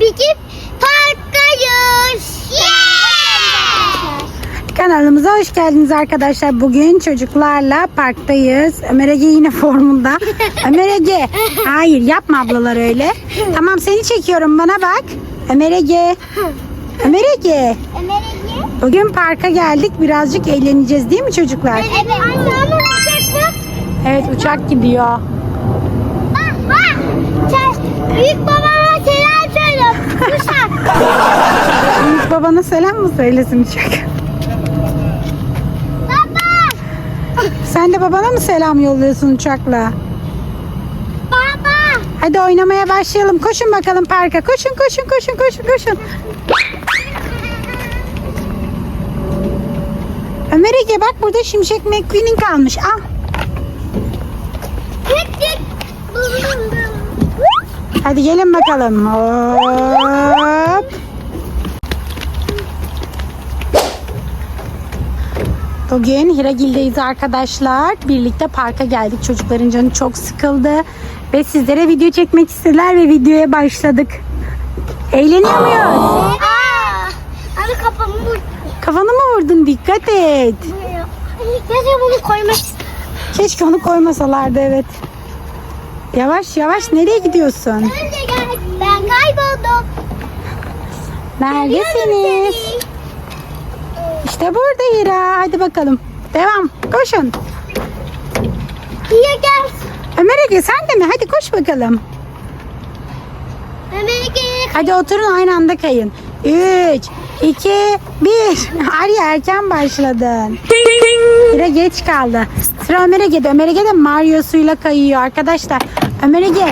bizim parktayız. Yeah! Kanalımıza hoş geldiniz arkadaşlar. Bugün çocuklarla parktayız. Ömer Ege yine formunda. Ömer Ege. Hayır yapma ablalar öyle. Tamam seni çekiyorum bana bak. Ömer Ege. Ömer Ege. Ömer'e Bugün parka geldik. Birazcık eğleneceğiz değil mi çocuklar? Evet. Anne. Evet uçak gidiyor. Bak bak. Büyük babama selam söyle. Uçak. Büyük babana selam mı söylesin uçak? Baba. Sen de babana mı selam yolluyorsun uçakla? Baba. Hadi oynamaya başlayalım. Koşun bakalım parka. Koşun koşun koşun koşun koşun. Ömer Ege bak burada Şimşek McQueen'in kalmış. Al. Hadi gelin bakalım. Hop. Bugün Hiragil'deyiz arkadaşlar. Birlikte parka geldik. Çocukların canı çok sıkıldı. Ve sizlere video çekmek istediler ve videoya başladık. Eğleniyor muyuz? Anne kafamı vur. Kafanı mı vurdun? Dikkat et. Neyse bunu koymak Keşke onu koymasalardı evet. Yavaş yavaş nereye gidiyorsun? Ben kayboldum. Neredesiniz? İşte burada Hira. Hadi bakalım. Devam. Koşun. Niye gel? Ömer Ege sen de mi? Hadi koş bakalım. Ömer'e gel. Hadi oturun aynı anda kayın. 3, 2, 1. Arya erken başladın. Hira geç kaldı. Sıra Ömer Ege'de. Ömer Ege de Mario suyla kayıyor arkadaşlar. Ömer Ege.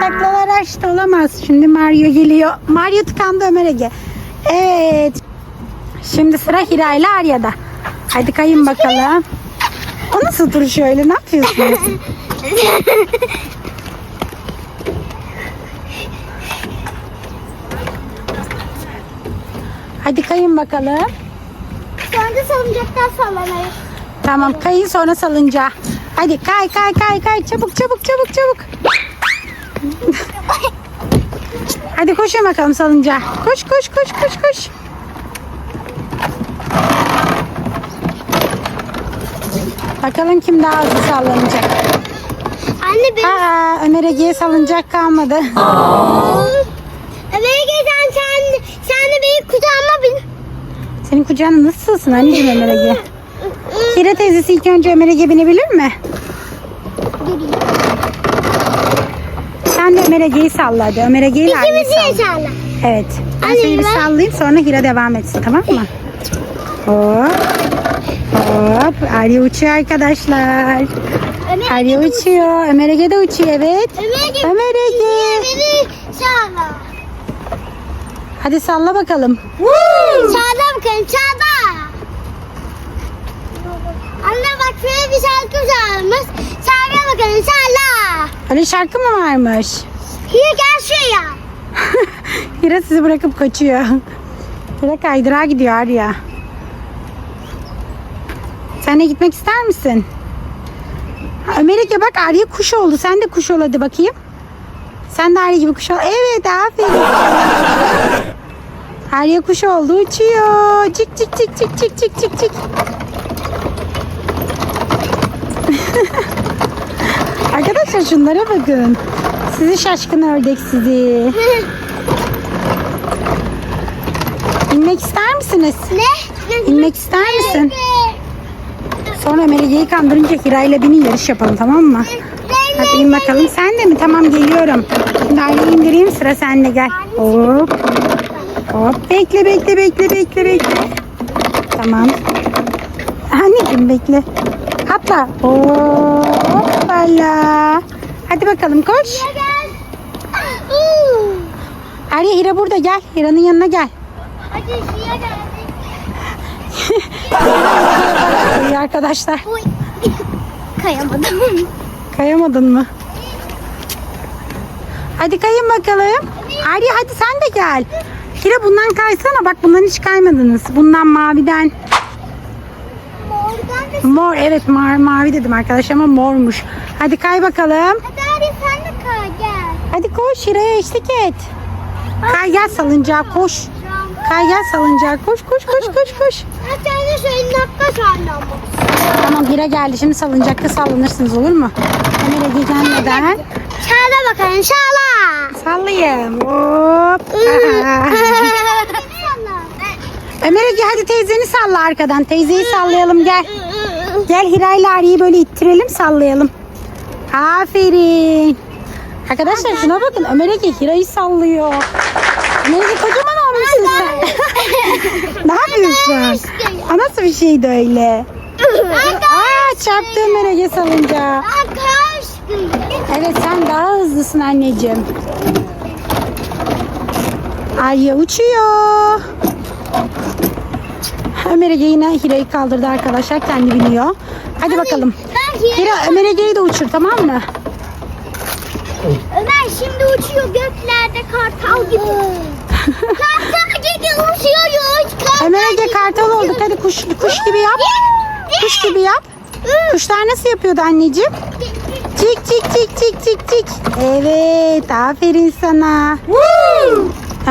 Taklalar açtı olamaz. Şimdi Mario geliyor. Mario tıkandı Ömer Ege. Evet. Şimdi sıra Hira ile Arya'da. Hadi kayın bakalım. O nasıl duruş öyle? Ne yapıyorsunuz? Hadi kayın bakalım. Sonra salıncaktan sallanayım. Tamam kayın sonra salınca. Hadi kay kay kay kay çabuk çabuk çabuk çabuk. Hadi koşun bakalım salınca. Koş koş koş koş koş. Bakalım kim daha hızlı sallanacak. Anne benim. Aa, Ömer Ege'ye salıncak kalmadı. Ömer'e gel sen, sen, sen de benim kucağıma bin. Senin kucağına nasıl sığsın anneciğim Ömer Ege? Hira teyzesi ilk önce Ömer Ege binebilir mi? Sen de Ömer Ege'yi salla hadi. Ömer Ege ile Arya'yı İkimiz salla. inşallah. Evet. Ben Anne, seni bir ben- sallayayım sonra Hira devam etsin tamam mı? Hop. Hop. Arya uçuyor arkadaşlar. Ömer, Arya uçuyor. Ömer Ege de uçuyor evet. Ömer'e gel. Ömer Ege. Beni. Hadi salla bakalım. Sağla bakın sağla. Anne bak şöyle bir şarkı çalmış. Sağla bakın sağla. Öyle şarkı mı varmış? Hier gel şuraya. Hira sizi bırakıp kaçıyor. Hira kaydırağa gidiyor Arya. Sen de gitmek ister misin? Ha, Ömer Ege bak Arya kuş oldu. Sen de kuş ol hadi bakayım. Sen de Arya gibi kuş ol. Evet aferin. Arya kuş oldu uçuyor. Cik cik cik cik cik cik cik cik. Arkadaşlar şunlara bakın. Sizi şaşkın ördek sizi. İnmek ister misiniz? ne? İnmek ister misin? Sonra Ömer Ege'yi kandırınca Hira ile beni yarış yapalım tamam mı? Hadi in bakalım. Sen de mi? Tamam geliyorum. Şimdi indireyim sıra sende gel. Hop. Hop. Bekle bekle bekle bekle bekle. Tamam. Anneciğim bekle. Atla. Hoppala. Hadi bakalım koş. Arya Hira burada gel. Hira'nın yanına gel. Hadi şuraya geldik. İyi arkadaşlar. Uy. Kayamadım. Kayamadın mı? Hadi kayın bakalım. Arya hadi sen de gel. Hira bundan kaysana. Bak bundan hiç kaymadınız. Bundan maviden. Mor evet ma- mavi dedim arkadaşlar ama mormuş. Hadi kay bakalım. Hadi hadi sen koş Hira'ya eşlik et. Kay gel salıncağa koş. Kay gel salıncağa koş koş koş koş koş. De senin dakika sallanmak. Tamam Hira geldi şimdi salıncakta sallanırsınız olur mu? Ege gelmeden Çağla bakalım çağla. sallayayım. Hop. Ömer Ege hadi teyzeni salla arkadan. Teyzeyi sallayalım gel. Gel Hira ile Arya'yı böyle ittirelim sallayalım. Aferin. Arkadaşlar şuna bakın Ömer Ege Hira'yı sallıyor. Ömer Ege kocaman olmuşsun sen. ne yapıyorsun? O nasıl bir şeydi öyle? Aa çarptı Ömer Ege salınca. Evet sen daha hızlısın anneciğim. Arya uçuyor. Ömer Ege yine Hira'yı kaldırdı arkadaşlar. Kendi biniyor. Hadi bakalım. Hira Ömer Ege'yi de uçur tamam mı? Ömer şimdi uçuyor göklerde kartal gibi. kartal gibi uçuyoruz. Kartal Ömer Ege gibi kartal olduk. Hadi kuş, kuş gibi yap. Kuş gibi yap. Kuşlar nasıl yapıyordu anneciğim? Cik cik cik cik cik cik. Evet aferin sana.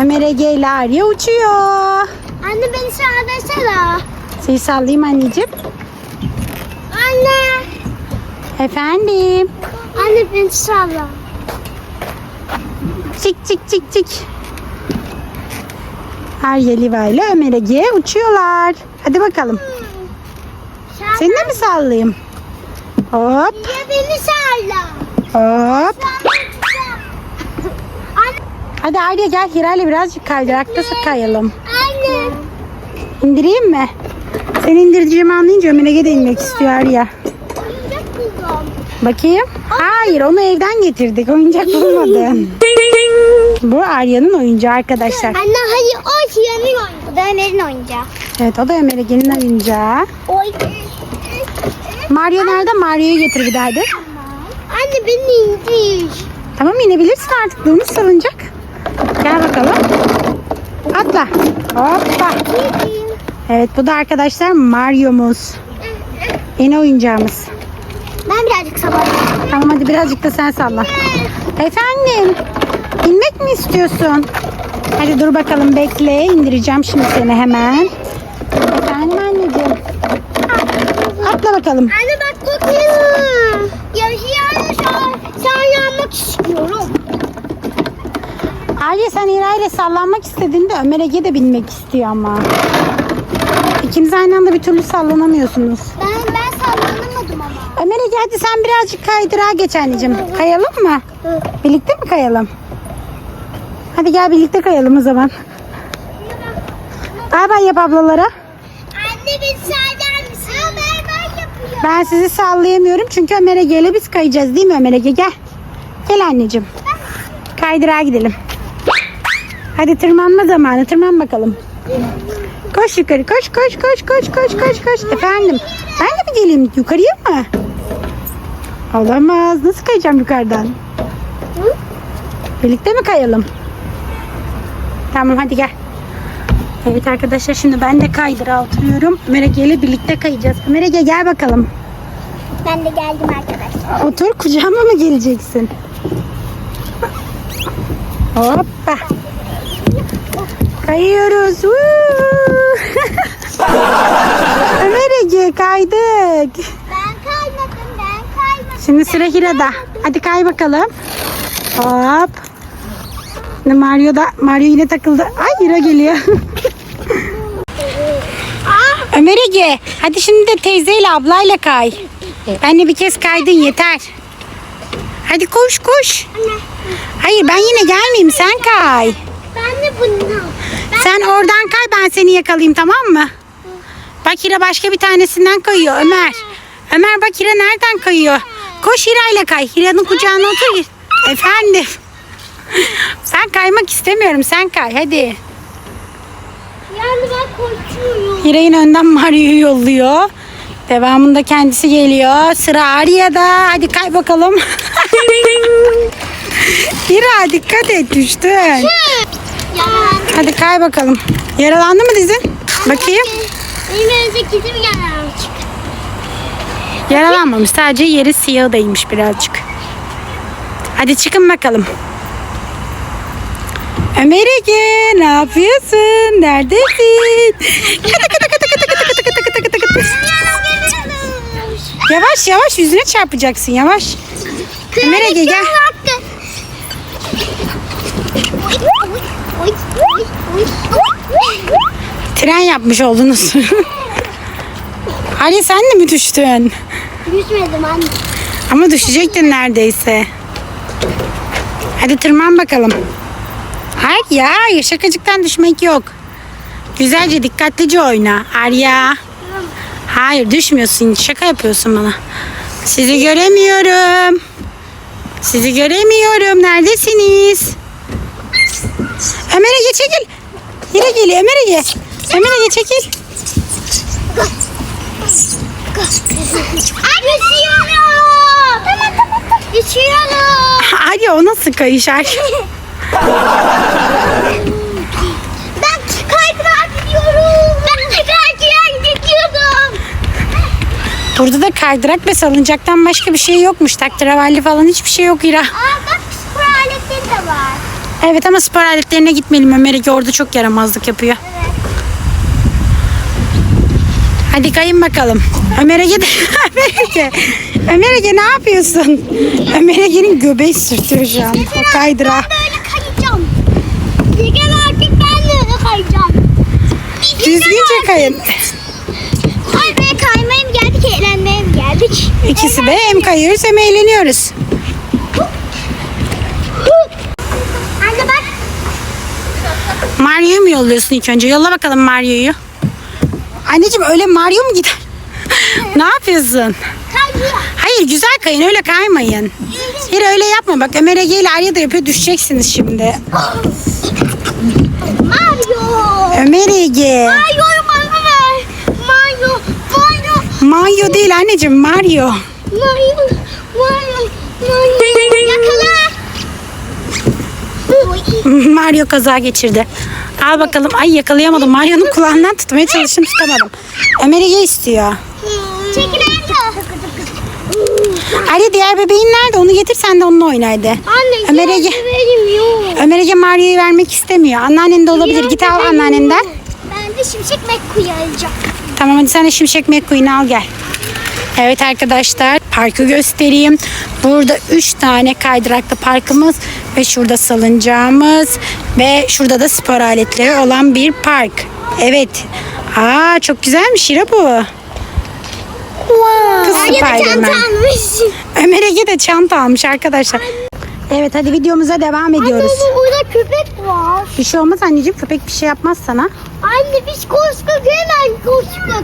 Ömer Ege ile Arya uçuyor. Anne beni sağlasana. Seni sallayayım anneciğim. Anne. Efendim. Anne beni sağla. Cik cik cik cik. Arya Liva ile Ömer Ege uçuyorlar. Hadi bakalım. Seni de mi sallayayım? Hop Ya beni sağla. hop. Anne. Hadi Arya gel Hira ile birazcık kaydırakta kayalım. Anne. İndireyim mi? Seni indireceğimi anlayınca Ömer Ege de inmek istiyor Arya. Bakayım. Hayır onu evden getirdik. Oyuncak bulmadın. Bu Arya'nın oyuncağı arkadaşlar. Anne hayır o Şiyan'ın oyuncağı. Bu da Ömer'in oyuncağı. Evet o da Ömer Ege'nin oyuncağı. Oy. Mario nerede? Mario'yu getir bir daha hadi. Anne beni indir. Tamam inebilirsin artık. Durmuş salıncak. Gel bakalım. Atla. Hoppa. Evet bu da arkadaşlar Mario'muz. Yeni oyuncağımız. Ben birazcık sallayayım. Tamam hadi birazcık da sen salla. Efendim inmek mi istiyorsun? Hadi dur bakalım bekle indireceğim şimdi seni hemen. Efendim anneciğim. Atla bakalım. Anne bak kokuyor. Ya Şiyan'ı sallanmak istiyorum. Arya sen İra ile sallanmak istediğinde Ömer Ege de binmek istiyor ama. İkiniz aynı anda bir türlü sallanamıyorsunuz. Ben ben sallanamadım ama. Ömer Ege hadi sen birazcık kaydırağa geç anneciğim. Kayalım mı? Birlikte mi kayalım? Hadi gel birlikte kayalım o zaman. Bay bay yap ablalara. Anne beni sallar mısın? Aa, ben yapıyorum. Ben sizi sallayamıyorum çünkü Ömer Ege ile biz kayacağız değil mi Ömer Ege? Gel. Gel anneciğim. Kaydırağa gidelim. Hadi tırmanma zamanı. Tırman bakalım. Koş yukarı. Koş koş koş koş koş koş koş. Efendim. Ben de mi geleyim yukarıya mı? Olamaz. Nasıl kayacağım yukarıdan? Birlikte mi kayalım? Tamam hadi gel. Evet arkadaşlar şimdi ben de kaydırağa oturuyorum. Ömer Ege ile birlikte kayacağız. Ömer Ege gel bakalım. Ben de geldim arkadaşlar. Otur kucağıma mı geleceksin? Hoppa. Kayıyoruz. Woo! Ömer Ege kaydık. Ben kaymadım ben kaymadım. Şimdi sıra Hira'da. Hadi kay bakalım. Hop. Mario da Mario yine takıldı. Ay Hira geliyor. Ömer Ege hadi şimdi de teyzeyle ablayla kay. Benle bir kez kaydın yeter. Hadi koş koş. Hayır ben yine gelmeyeyim sen kay. Ben de bunu. Sen oradan kay ben seni yakalayayım tamam mı? Bak Hira başka bir tanesinden kayıyor Ömer. Ömer bak Hira nereden kayıyor? Koş Hira ile kay. Hira'nın kucağına otur. Efendim. Sen kaymak istemiyorum sen kay hadi. Yani ben korkuyorum. Hira yine önden Mario'yu yolluyor. Devamında kendisi geliyor. Sıra Arya'da. Hadi kay bakalım. Hira dikkat et düştün. Ya. Hadi kay bakalım. Yaralandı mı dizin? Bakayım. Benim önümüzde gizli mi gelmemiş? Yaralanmamış. Sadece yeri siyah değmiş birazcık. Hadi çıkın bakalım. Ege ne yapıyorsun? Neredesin? Kıtı kıtı kıtı kıtı kıtı kıtı kıtı kıtı kıtı kıtı. Yavaş yavaş yüzüne çarpacaksın yavaş. Ege gel. Tren yapmış oldunuz. Ali sen de mi düştün? Düşmedim anne. Ama düşecektin neredeyse. Hadi tırman bakalım. Hayır ya hayır, şakacıktan düşmek yok. Güzelce dikkatlice oyna. Arya. Hayır düşmüyorsun. Şaka yapıyorsun bana. Sizi göremiyorum. Sizi göremiyorum. Neredesiniz? Ömer Ege çekil. Yine geliyor Ömer Ege. Ömer Ege çekil. Düşüyorum. Düşüyorum. Arya o nasıl kayış Arya? Ben kaydırağa gidiyorum. Ben kaydırağa gidiyorum. Burada da kaydırak ve salıncaktan başka bir şey yokmuş. Taktıravalli falan hiçbir şey yok İra. Aa bak spor aletleri de var. Evet ama spor aletlerine gitmeyelim. Ömer Ege orada çok yaramazlık yapıyor. Hadi kayın bakalım. Ömer Ege de... Ömer Ege. Ömer Ege ne yapıyorsun? Ömer Ege'nin göbeği sürtüyor şu an. O kaydırağa. Ben böyle. Gel artık ben de kayacağım. Düzgünce kayın. Ay be kaymaya mı geldik eğlenmeye mi geldik? İkisi de hem kayıyoruz hem eğleniyoruz. Anne bak. Mario'yu mu yolluyorsun ilk önce? Yolla bakalım Mario'yu. Anneciğim öyle Mario mu gider? ne yapıyorsun? Kayıyor. Hayır güzel kayın öyle kaymayın. Hayır öyle yapma bak Ömer Ege ile Arya da yapıyor düşeceksiniz şimdi. Mario. Ömer Ege. Mario bana ver. Mario. Mario. Mario değil anneciğim Mario. Mario. Mario. Mario. Yakala. Mario kaza geçirdi. Al bakalım. Ay yakalayamadım. Mario'nun kulağından tutmaya çalıştım tutamadım. Ömer Ege istiyor. Çekil. Arya diğer bebeğin nerede? Onu getir sen de onunla oyna hadi. Anne Ömer Ege. benim yok. Ömer Ege Mario'yu vermek istemiyor. Anneannen de olabilir. Git al anneannenden. Ben de şimşek McQueen alacağım. Tamam hadi sen de Şimşek McQueen'i al gel. Evet arkadaşlar parkı göstereyim. Burada 3 tane kaydıraklı parkımız ve şurada salıncağımız ve şurada da spor aletleri olan bir park. Evet. Aa çok güzelmiş İra bu. Kız Ay ya da çanta Spiderman. almış. Ömer Ege de çanta almış arkadaşlar. Evet hadi videomuza devam ediyoruz. Anne burada köpek var. Bir şey olmaz anneciğim köpek bir şey yapmaz sana. Anne biz koştuk hemen koştuk.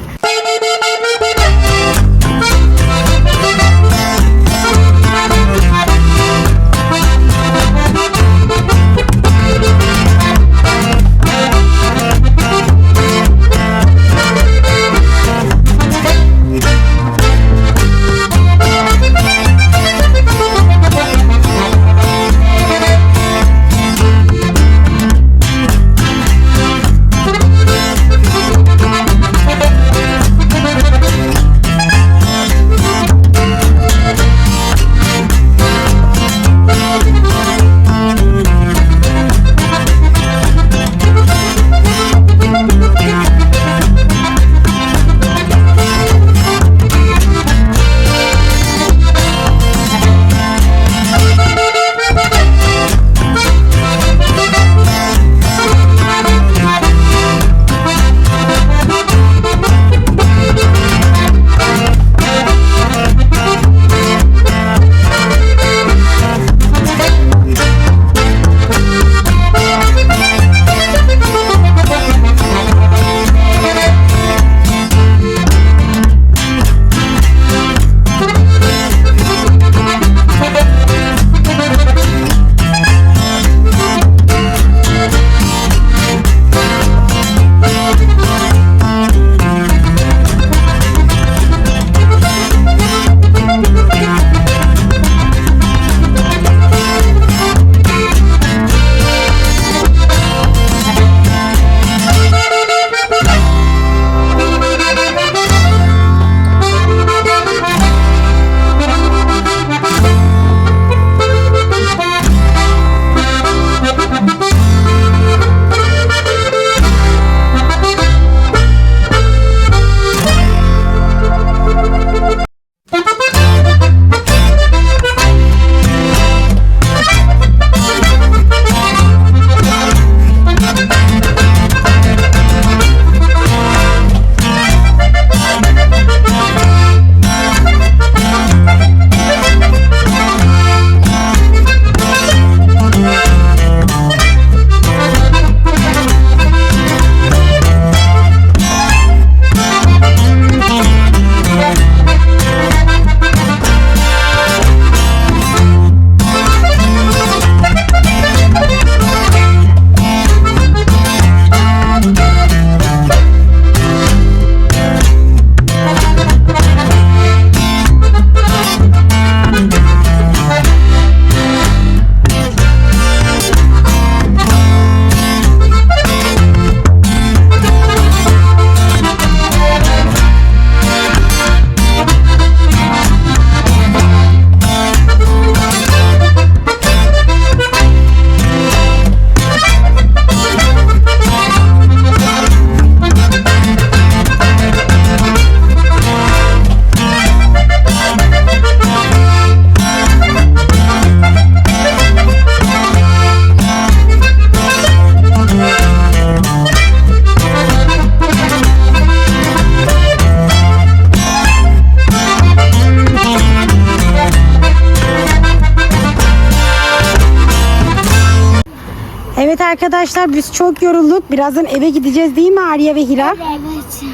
Evet arkadaşlar biz çok yorulduk. Birazdan eve gideceğiz değil mi Arya ve Hira? Evet.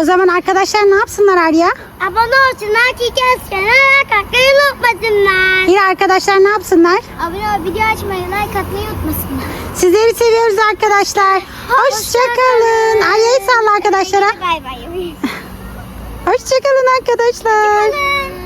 O zaman arkadaşlar ne yapsınlar Arya? Abone olsunlar, çiğ kessinler, kalkmayı unutmasınlar. Hira arkadaşlar ne yapsınlar? Abone ol, video açmayı, like atmayı unutmasınlar. Sizleri seviyoruz arkadaşlar. Hoşçakalın. Arya'yı salla arkadaşlara. Bay bay. Hoşçakalın arkadaşlar. Hoşçakalın.